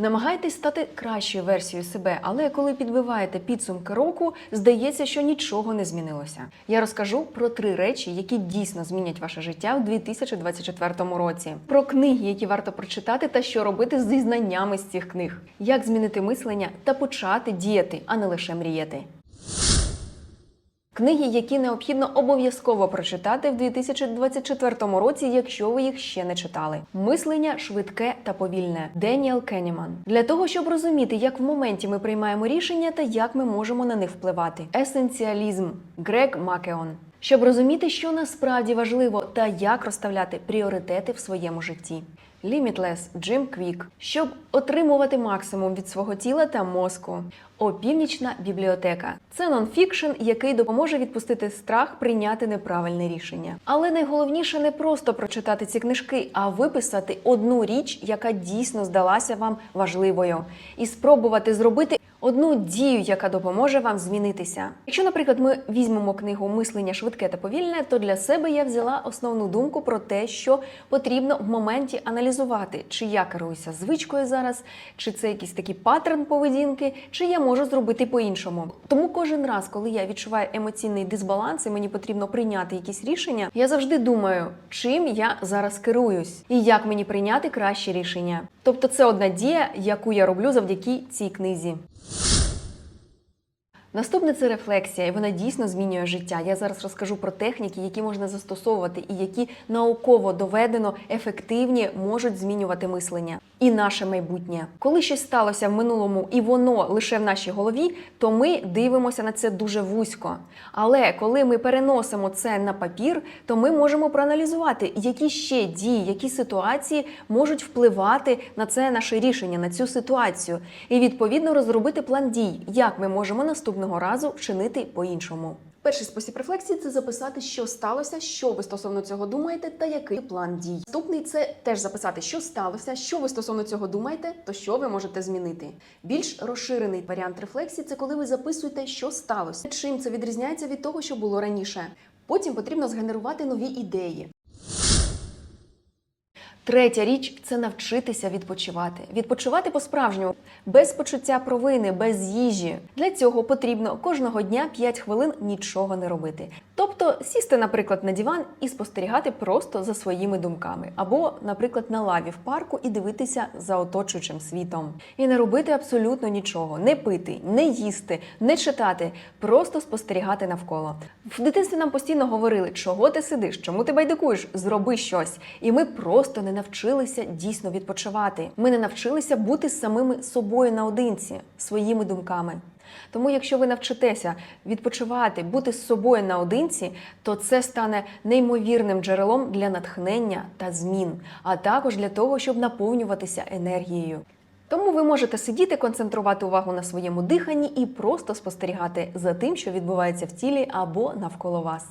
Намагайтесь стати кращою версією себе, але коли підбиваєте підсумки року, здається, що нічого не змінилося. Я розкажу про три речі, які дійсно змінять ваше життя в 2024 році. Про книги, які варто прочитати, та що робити зі знаннями з цих книг, як змінити мислення та почати діяти, а не лише мріяти. Книги, які необхідно обов'язково прочитати в 2024 році, якщо ви їх ще не читали. Мислення швидке та повільне. Деніел Кенніман. Для того, щоб розуміти, як в моменті ми приймаємо рішення та як ми можемо на них впливати. Есенціалізм. Грег Макеон. Щоб розуміти, що насправді важливо та як розставляти пріоритети в своєму житті. Limitless Джим Квік, щоб отримувати максимум від свого тіла та мозку. Опівнічна бібліотека це нонфікшн, який допоможе відпустити страх прийняти неправильне рішення. Але найголовніше не просто прочитати ці книжки, а виписати одну річ, яка дійсно здалася вам важливою, і спробувати зробити одну дію, яка допоможе вам змінитися. Якщо, наприклад, ми візьмемо книгу Мислення швидке та повільне, то для себе я взяла основну думку про те, що потрібно в моменті аналізувати, чи я керуюся звичкою зараз, чи це якийсь такий паттерн поведінки, чи я можу зробити по-іншому. Тому кожен раз, коли я відчуваю емоційний дисбаланс і мені потрібно прийняти якісь рішення, я завжди думаю, чим я зараз керуюсь і як мені прийняти кращі рішення. Тобто, це одна дія, яку я роблю завдяки цій книзі. Наступне це рефлексія, і вона дійсно змінює життя. Я зараз розкажу про техніки, які можна застосовувати, і які науково доведено ефективні можуть змінювати мислення і наше майбутнє. Коли щось сталося в минулому і воно лише в нашій голові, то ми дивимося на це дуже вузько. Але коли ми переносимо це на папір, то ми можемо проаналізувати, які ще дії, які ситуації можуть впливати на це наше рішення, на цю ситуацію, і відповідно розробити план дій, як ми можемо наступного разу вчинити по-іншому. Перший спосіб рефлексії це записати, що сталося, що ви стосовно цього думаєте, та який план дій. Наступний це теж записати, що сталося, що ви стосовно цього думаєте, то що ви можете змінити. Більш розширений варіант рефлексії це коли ви записуєте, що сталося, чим це відрізняється від того, що було раніше. Потім потрібно згенерувати нові ідеї. Третя річ це навчитися відпочивати. Відпочивати по-справжньому, без почуття провини, без їжі. Для цього потрібно кожного дня 5 хвилин нічого не робити. Тобто сісти, наприклад, на диван і спостерігати просто за своїми думками, або, наприклад, на лаві в парку і дивитися за оточуючим світом. І не робити абсолютно нічого, не пити, не їсти, не читати, просто спостерігати навколо. В дитинстві нам постійно говорили, чого ти сидиш, чому ти байдикуєш, зроби щось. І ми просто не навчилися дійсно відпочивати. Ми не навчилися бути самими собою наодинці, своїми думками. Тому, якщо ви навчитеся відпочивати, бути з собою наодинці, то це стане неймовірним джерелом для натхнення та змін, а також для того, щоб наповнюватися енергією. Тому ви можете сидіти, концентрувати увагу на своєму диханні і просто спостерігати за тим, що відбувається в тілі або навколо вас.